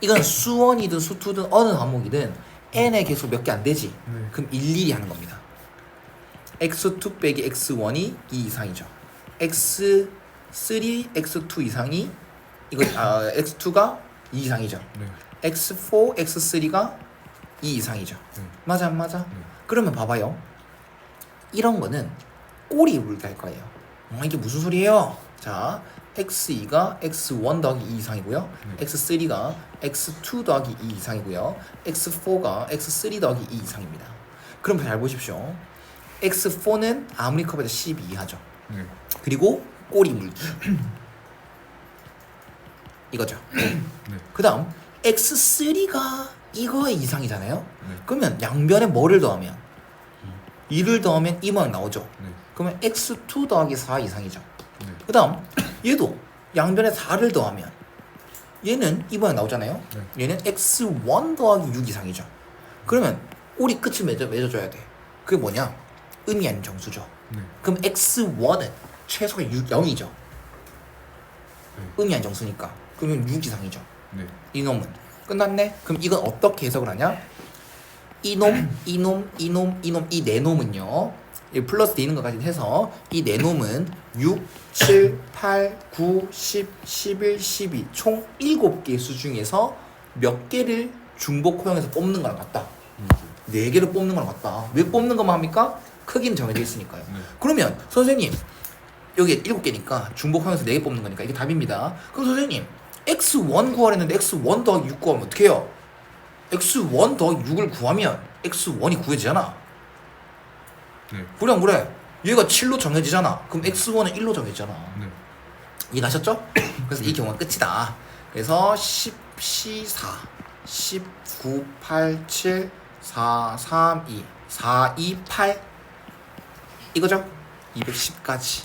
이건 수원이든 수투든 어느 과목이든 n의 개수 몇 개 안 되지. 네. 그럼 일일이 하는 겁니다. x2 빼기 x1이 2 이상이죠. x3, x2 이상이 이거 아, x2가 2 이상이죠. 네. x4, x3가 2 이상이죠. 네. 맞아 안 맞아? 네. 그러면 봐봐요. 이런 거는 꼬리 할 거예요. 어, 이게 무슨 소리예요? 자, x2가 x1 더하기 2 이상이고요. 네. x3가 x2 더하기 2 이상이고요. x4가 x3 더하기 2 이상입니다. 그럼 잘 보십시오. x4는 아무리 커봐도 12 이하죠. 네. 그리고 꼬리 물기. 이거죠. 네. 그 다음 x3가 이거의 이상이잖아요. 네. 그러면 양변에 뭐를 더하면 2를 더하면 2 모양 나오죠. 네. 그러면 x2 더하기 4 이상이죠. 네. 그 다음 얘도 양변에 4를 더하면 얘는 이 모양 나오잖아요. 네. 얘는 x1 더하기 6 이상이죠. 그러면 꼬리 끝을 맺어, 맺어줘야 돼. 그게 뭐냐? 의미 아닌 정수죠. 네. 그럼 x1은 최소가 6, 0이죠. 네. 의미 아닌 정수니까. 그러면 6 이상이죠. 네. 이놈은 끝났네. 그럼 이건 어떻게 해석을 하냐? 이놈, 이놈, 이놈, 이놈, 이 네 놈은요. 이 플러스 돼 있는 것까지 해서 이 네 놈은 6, 7, 8, 9, 10, 11, 12, 총 7개 수 중에서 몇 개를 중복 호형에서 뽑는 거랑 같다. 네 개를 뽑는 거랑 같다. 왜 뽑는 것만 합니까? 크기는 정해져 있으니까요. 네. 그러면 선생님 여기 7개니까 중복 호형에서 4개 뽑는 거니까 이게 답입니다. 그럼 선생님 x1 구하랬는데 x1 더하기 6 구하면 어떻게 해요? x1 더하기 6을 구하면 x1이 구해지잖아. 네. 안 그래? 얘가 7로 정해지잖아. 그럼 x1은 1로 정해지잖아. 네. 이해가셨죠? 그래서 이 경우가 끝이다. 그래서 10, 14, 10, 9, 8, 7, 4, 3, 2, 4, 2, 8 이거죠? 210까지